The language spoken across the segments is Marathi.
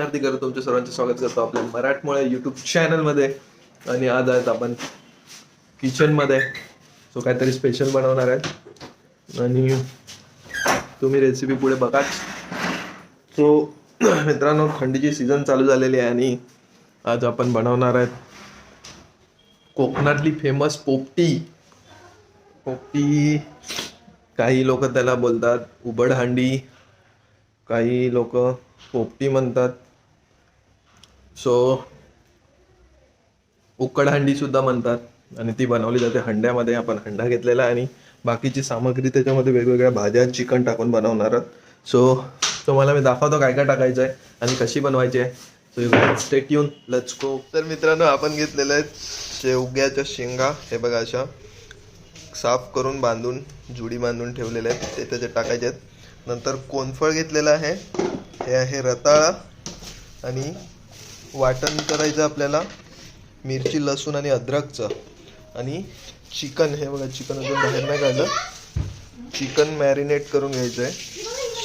आरती करतो तुमच्या सर्वांचं स्वागत करतो आपल्या मराठमोळ्या युट्यूब चॅनलमध्ये आणि आज आहेत आपण किचनमध्ये. सो काहीतरी स्पेशल बनवणार आहे आणि तुम्ही रेसिपी पुढे बघाच. सो मित्रांनो थंडीची सीझन चालू झालेली आहे आणि आज आपण बनवणार आहेत कोकणातली फेमस पोपटी. पोपटी काही लोक त्याला बोलतात उबड हांडी काही लोक पोपटी म्हणतात. सो उकड हंडीसुद्धा म्हणतात आणि ती बनवली जाते. हंड्यामध्ये आपण हंडा घेतलेला आहे आणि बाकीची सामग्री त्याच्यामध्ये वेगवेगळ्या भाज्या चिकन टाकून बनवणार आहोत. सो तुम्हाला मी दाखवतो काय काय टाकायचं आहे आणि कशी बनवायची आहे. सो यू स्टेट येऊन लच गो तर मित्रांनो आपण घेतलेलं आहेत शेवग्याच्या शेंगा. हे बघा अशा साफ करून बांधून जुडी बांधून ठेवलेल्या आहेत. ते त्याच्यात टाकायचे आहेत. नंतर कोनफळ घेतलेलं आहे. हे आहे रताळा आणि वाटण करायचं आपल्याला. मिरची लसूण आणि अद्रकचं. आणि चिकन हे बघा चिकन अजून बाहेर नाही काढलं. चिकन मॅरिनेट करून घ्यायचं आहे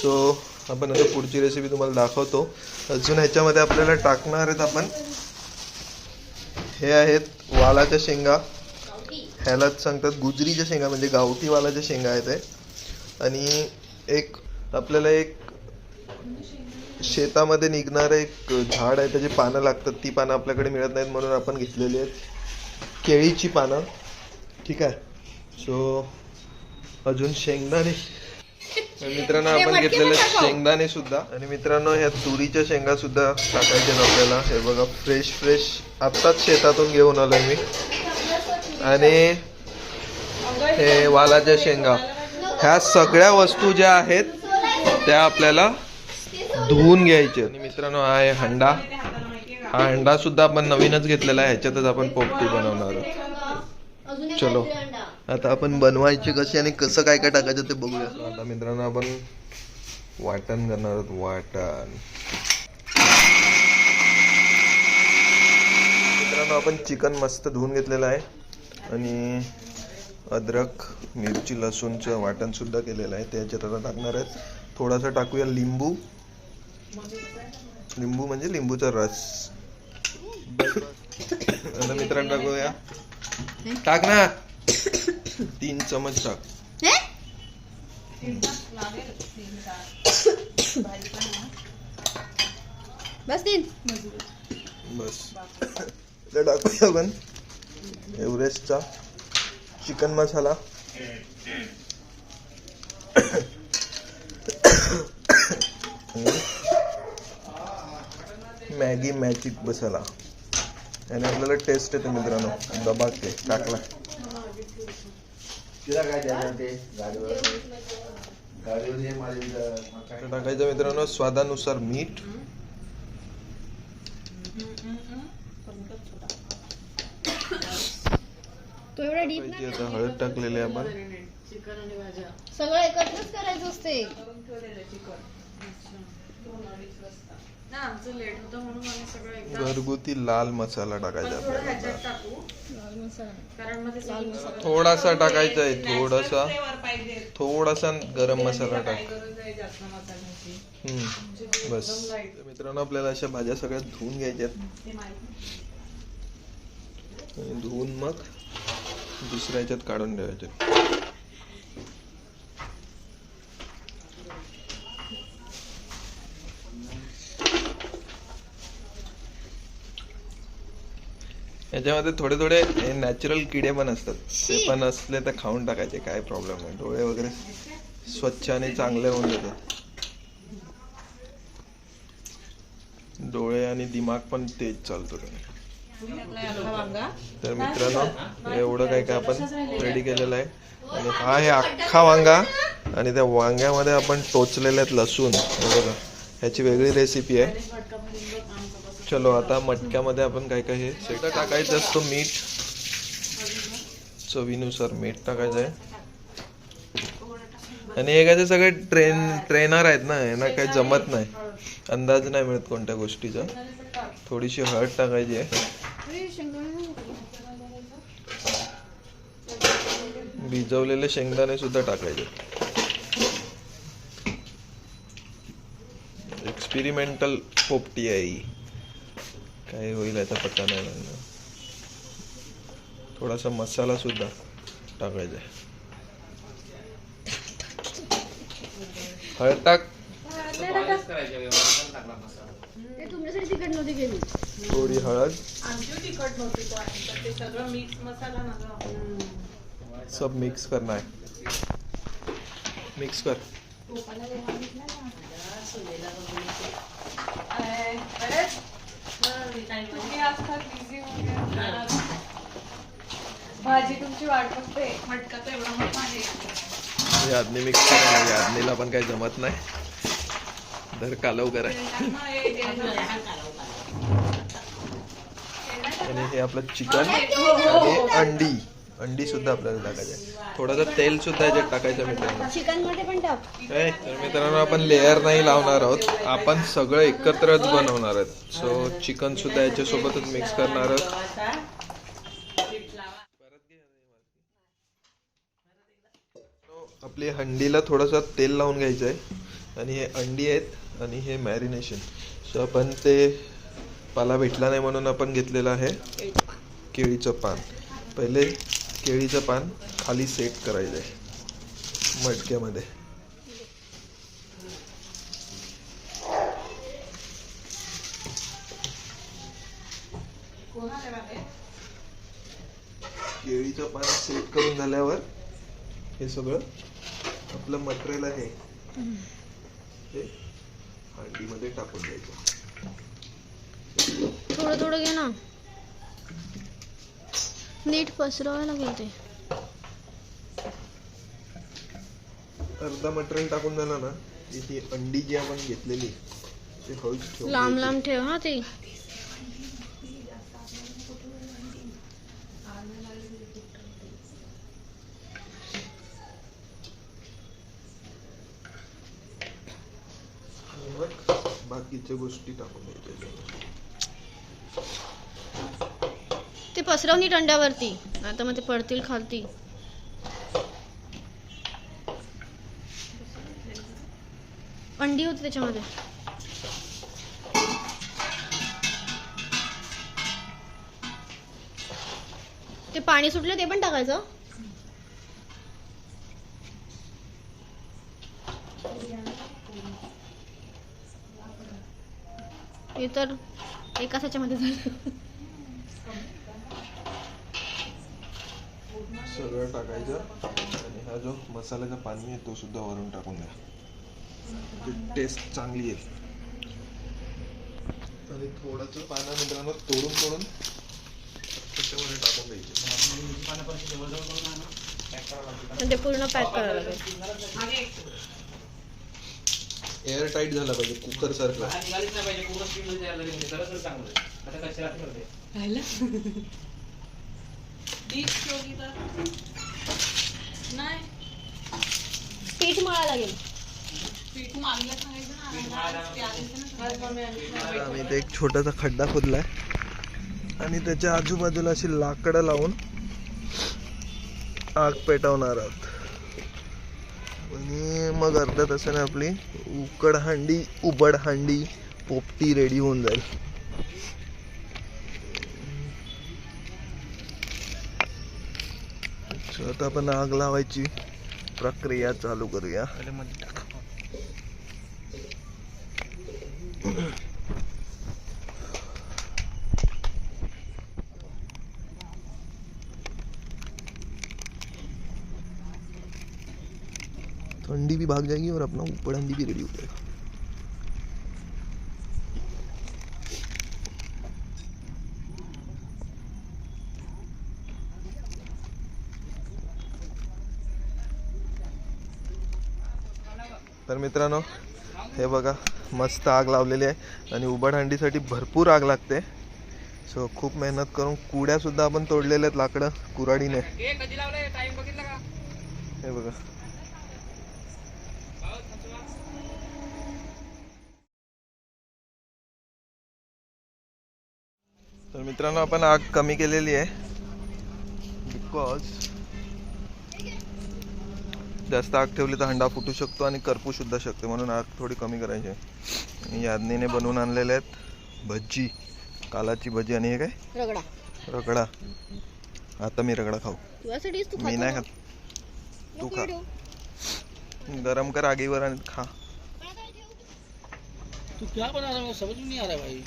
सो आपण आता पुढची रेसिपी तुम्हाला दाखवतो. अजून ह्याच्यामध्ये आपल्याला टाकणार आहेत आपण. हे आहेत वालाच्या शेंगा. ह्यालाच सांगतात गुजरीच्या शेंगा म्हणजे गावठी वालाच्या शेंगा आहेत आणि एक आपल्याला एक शेतामध्ये निघणारं एक झाड आहे त्याची पानं लागतात. ती पानं आपल्याकडे मिळत नाहीत म्हणून आपण घेतलेली आहेत. केळीची पानं. ठीक आहे. सो अजून शेंगदाणे. मित्रांनो आपण घेतलेले शेंगदाणे सुद्धा. आणि मित्रांनो ह्या तुरीच्या शेंगा सुद्धा टाकायच्या आपल्याला. हे बघा फ्रेश फ्रेश आत्ताच शेतातून घेऊन आलोय मी. आणि हे वालाच्या शेंगा. ह्या सगळ्या वस्तू ज्या आहेत त्या आपल्याला धुवून घ्यायचे. आणि मित्रांनो हा आहे हंडा. हा हंडा सुद्धा आपण नवीनच घेतलेला आहे. ह्याच्यातच आपण पोपटी बनवणार आहोत. चलो. आता आपण बनवायचे कसे आणि कसं काय काय टाकायचं ते बघूया. आता मित्रांनो आपण वाटण करणार आहोत. वाटण. मित्रांनो आपण चिकन मस्त धुवून घेतलेलं आहे. आणि अद्रक मिरची लसूणचं वाटण सुद्धा केलेलं आहे. त्याच्यात आता टाकणार आहेत. थोडासा टाकूया लिंबू. लिंबू म्हणजे लिंबूचा रस. आता मित्रांनो टाकूया. टाक ना. तीन चमच टाक. बस तीन. बस. टाकूया आपण. एव्हरेस्टचा chicken masala. Maggi magic masala आणि आपल्याला टेस्ट येते मित्रांनो. दबा ते? टाकला आता टाकायचं मित्रांनो स्वादानुसार मीठ. तो एवढा डीप पाहिजे आता हळद टाकलेली आपण. सगळं एकत्रच करायचं असते. आमचं लेट होतं म्हणून आम्ही सगळं एकदा घरगुती लाल मसाला टाकायचा थोडं आपल्याला. ह्याच्यात टाकू. लाल मसाला कारण मग ते लाल मसाला. थोडासा टाकायचा आहे थोडासा. थोडासा गरम मसाला टाक. जास्त मसाल्याची? हम्म, बस. तर मित्रांनो आपल्याला अशा भाज्या सगळ्या धुवून घ्यायच्यात. ते माहिती धुवून मग दुसऱ्या ह्याच्यात काढून ठेवायचे. याच्यामध्ये थोडे थोडे नॅचरल किडे पण असतात. ते पण असले तर खाऊन टाकायचे काय प्रॉब्लेम नाही. डोळे वगैरे स्वच्छ आणि चांगले होऊन जातात. डोळे आणि दिमाग पण तेज चालतो तर मित्रांनो एवढं काय काय आपण रेडी केलेलं आहे. आणि हा आहे अख्खा वांगा. आणि त्या वांग्यामध्ये आपण टोचलेले आहेत लसूण. हे बघा ह्याची वेगळी रेसिपी आहे. चलो आता मटक्यामध्ये आपण काय काय हे सगळं टाकायचं असतो मीठ. चवीनुसार मीठ टाकायचं आहे. आणि हे काय ते सगळे ट्रेन ट्रेनर आहेत ना यांना काही जमत नाही. अंदाज नाही मिळत कोणत्या गोष्टीचा. थोडीशी हळद टाकायची आहे. भिजवलेले शेंगदाणे सुद्धा टाकायचे एक्सपिरिमेंटल एक्सपेरिमेंटल पोपटी आहे ही. काय होईल याचा पत्ता नाही लागला थोडासा मसाला सुद्धा टाकायचा आहे. हळद टाक. ते तुमच्यासाठी तिकट नव्हती केली. थोडी हळद. आमची तिखट नव्हती तो आणि तर ते सगळं मिक्स मसाला ना गं. सब मिक्स करना है मिक्स कर अरे, तुम्ही आजकाल बिझी वगैरे भाजी तुमची वाट बघते मटकाचं एवढं मोठं आहे. यादनी मिक्स करायला यादनीला पण काही जमत नाही. धर कालव करा. हे. आणि हे आपलं चिकन. आणि अंडी. अंडी सुद्धा आपल्याला टाकायचं आहे थोडंसं तेल सुद्धा याच्यात टाकायचं मित्रांनो. चिकनमध्ये पण टाक. काय तर मित्रांनो आपण लेअर नाही लावणार आहोत. आपण सगळं एकत्रच बनवणार आहोत. सो चिकन सुद्धा याच्यासोबतच मिक्स करणार आहोत. आपली हंडीला थोडंसं तेल लावून घ्यायचं आहे. आणि हे अंडी आहेत आणि हे मॅरिनेशन सो आपण ते पाला भेटला नाही म्हणून आपण घेतलेलं आहे. केळीचं पान. पहिले केळीचं पान खाली सेट करायचं आहे मटक्यामध्ये. केळीचं पान सेट करून झाल्यावर हे सगळं आपलं मटेरियल आहे ते हांडीमध्ये टाकून द्यायचं. थोडं थोडं घे ना. नीट पसरवायला लागेल ते अर्धा मटेरियल टाकून झालं ना ही अंडी जी आपण घेतलेली ते हळूच ठेवून लांब. लांब ठेव हा ते. बाकीच्या गोष्टी टाकून द्यायच्या. पसरव तंड्यावरती. अंड्यावरती आता मग ते पडतील खालती. अंडी होती त्याच्यामध्ये. ते पाणी सुटलं ते पण टाकायचं? हे तर एकाच ह्याच्यामध्ये झालं. सगळं टाकायचं. आणि हा जो मसाल्याचा पाणी आहे तो सुद्धा वरून टाकून द्या. टेस्ट चांगली आहे आणि थोडंसं पानं मित्रांनो तोडून तोडून त्याच्यामध्ये टाकून द्यायचे. ते पूर्ण पॅक करावं लागेल. एअर टाईट झाला पाहिजे कुकर सारखा. तर नाही. पीठ मळा लागेल. पीठ मागलं सांगायचं ना ते आलेच ना बस मम्मी आली. आम्ही इथे एक छोटासा खड्डा खोदलाय. आणि त्याच्या आजूबाजूला अशी लाकडं लावून आग पेटवणार आहोत. आणि मग अर्ध्या तासाने आपली उकड हांडी उबड हांडी पोपटी रेडी होऊन जाईल. आग लावायची. प्रक्रिया चालू करूया. ठंडी भी भाग जाएगी और अपना ऊपर भी रेडी हो जाएगा. तर मित्रांनो हे बघा मस्त आग लावलेली आहे आणि उबड हंडीसाठी भरपूर आग लागते. सो खूप मेहनत करून कुड्या सुद्धा आपण तोडलेल्या आहेत लाकडं कुराडीने हे बघा. तर मित्रांनो आपण आग कमी केलेली आहे. बिकॉज जास्त आग ठेवली तर हंडा फुटू शकतो आणि करपू सुद्धा शकते. म्हणून आग थोडी कमी करायची आहे. यादनीने बनवून आणलेले आहेत भजी कालाची भजी आणि हे काय? रगडा. रगडा. आता मी रगडा खाऊ. मी नाही खातो. तू खा. गरम कर आगीवर आणि खा. तू क्या बना रहा है? समझ में नहीं आ रहा भाई.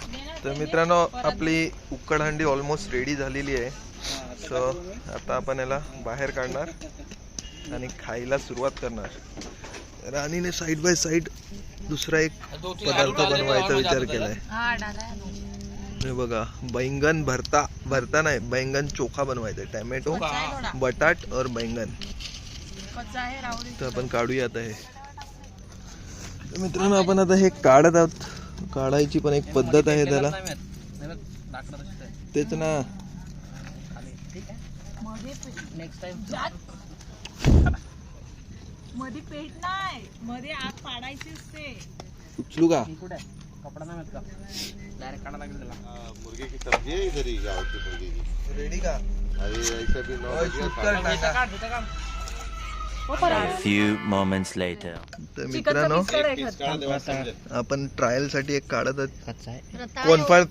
तर मित्रांनो आपली उकड हंडी ऑलमोस्ट रेडी झालेली आहे. सो आता आपण याला बाहेर काढणार. आणि खायला सुरुवात करणार. राणीने साईड बाय साईड दुसरा एक पदार्थ बनवायचा विचार केलाय. हे बघा बैंगन भरता भरता नाही बैंगन चोखा बनवायचा टॅमॅटो बटाट और बैंगन. तर आपण काढूया आता हे. तर मित्रांनो आपण आता हे काढत आहोत. काढायची पण एक पद्धत आहे त्याला. तेच ना. नेक्स्ट टाइम मध्ये पेट नाही मध्ये आग पाडायचीच ते उचलू का कुठे? कपडा नाही माहीत का? डायरेक्ट काढा लागेल त्याला. मुर्गे की सब्जी है इधर ही गाँव की मुर्गे की. रेडी का? अरे ऐसा भी नौ बजे शूट खाना कर टाका. काढ तिथं काढ. A few moments later. तर मित्रांनो पीस काढा आपण ट्रायलसाठी एक काढत आहोत कच्चा आहे रताळे. कोणफळ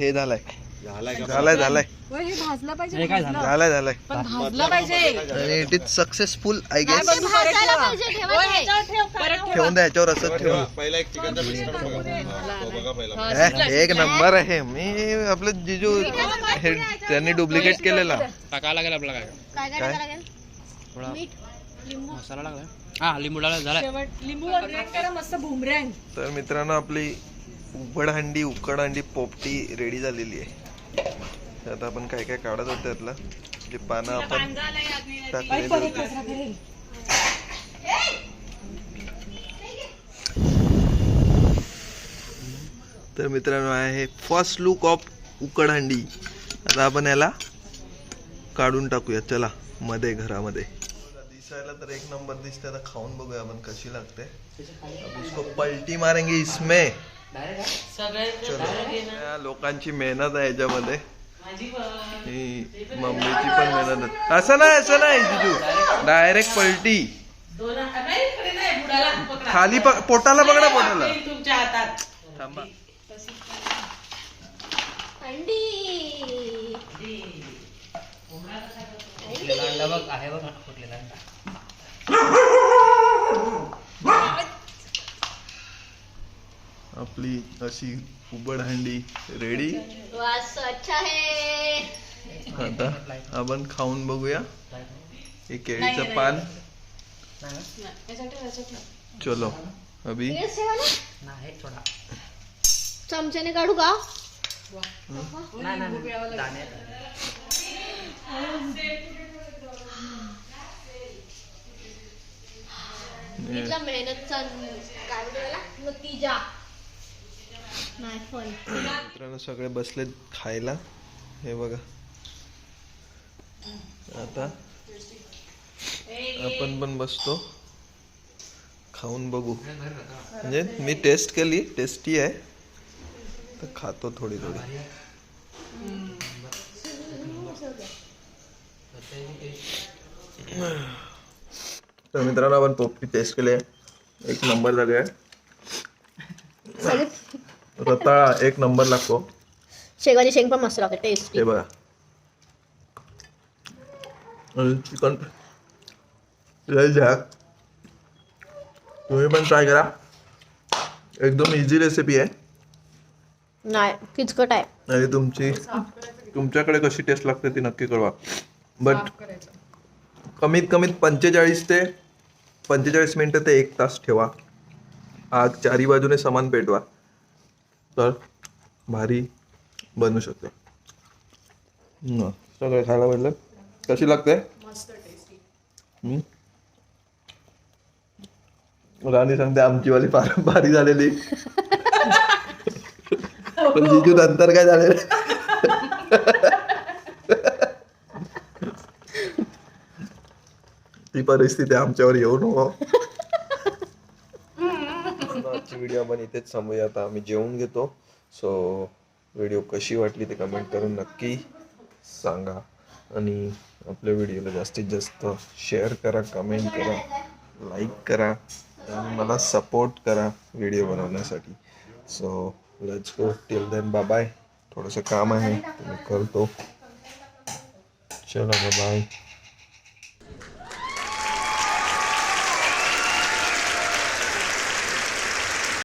हे झालाय. झालाय झालाय झालाय. हे भाजलं पाहिजे काय झालं? झालाय झालाय. पण भाजलं पाहिजे. आणि it is successful I guess भाजायला पाहिजे ठेवून द्या याच्यावर असं ठेवून पहिला एक चिकनचा पीस काढून बघा हा, तो बघा पहिला. हे, एक नंबर आहे. मी आपलं जिजू हे त्यांनी डुप्लिकेट केलेला. टाकायला लागेल आपला काय? काय काय? टाकायला लागेल? थोडा मीठ लिंबू. मसाला लागला. हा लिंबू टाकला झाला. शेवट लिंबू वगैरे करा मस्त भुमऱ्यांग तर मित्रांनो आपली उघड हंडी उकड हंडी पोपटी रेडी झालेली आहे. आता आपण काय काय काढत होतो त्यातलं? जे पानं आपण टाकलेली होती. तर मित्रांनो आहे फर्स्ट लुक ऑफ उकड हंडी आता आपण याला काढून टाकूया. चला मध्ये घरामध्ये. दिसायला तर एक नंबर दिसते. आता खाऊन बघूया आपण कशी लागते. पलटी मारेंगे इसमें. लोकांची मेहनत आहे याच्यामध्ये. ही मम्मीची पण मेहनत आहे. असं नाही असं नाही जिजू. डायरेक्ट पलटी. खाली प- पोटाला पकडा पोटाला. तुमच्या हातात. थांबा. अंडा. बघ आहे बघ फुटलेला आपली अशी उबड हंडी रेडी. वास अच्छा है आता आपण खाऊन बघूया. हे केळीचं पान. चलो अभी. चमच्याने काढू का? नाही मित्रांनो सगळे बसलेत खायला. हे बघा. आता आपण पण बसतो. खाऊन बघू. म्हणजे मी टेस्ट केली टेस्टी आहे. तर खातो थोडी थोडी. तर मित्रांनो आपण पोपटी टेस्ट केली आहे. एक नंबर झाले आहे. रताळा एक नंबर लागतो. शेगाची शेंग पण मस्त लागते टेस्टी हे बघा. आणि चिकन. लय झाक. तुम्ही पण ट्राय करा. एकदम इझी रेसिपी आहे. नाही किचकट आहे. आणि तुमची तुमच्याकडे कशी टेस्ट लागते ती नक्की कळवा. बट कमीत कमीत पंचेचाळीस ते पंचेचाळीस मिनटं ते एक तास ठेवा. आग चारी बाजूने समान पेटवा. तर भारी बनू शकते. सगळं खायला भेटलं. कशी लागते? हं? राणी सांगते आमची वाली फार भारी झालेली. पण जिजू नंतर काय झालेलं? ती परिस्थिती आमच्यावर येऊ नको. व्हिडिओ आपण इथेच थांबूया. आता आम्ही जेवून घेतो. सो व्हिडिओ कशी वाटली ते कमेंट करून नक्की सांगा. आणि आपल्या व्हिडिओला जास्तीत जास्त शेअर करा कमेंट करा लाईक करा आणि मला सपोर्ट करा व्हिडिओ बनवण्यासाठी. So let's go till then bye bye थोडंसं काम आहे ते मी करतो. चला बाय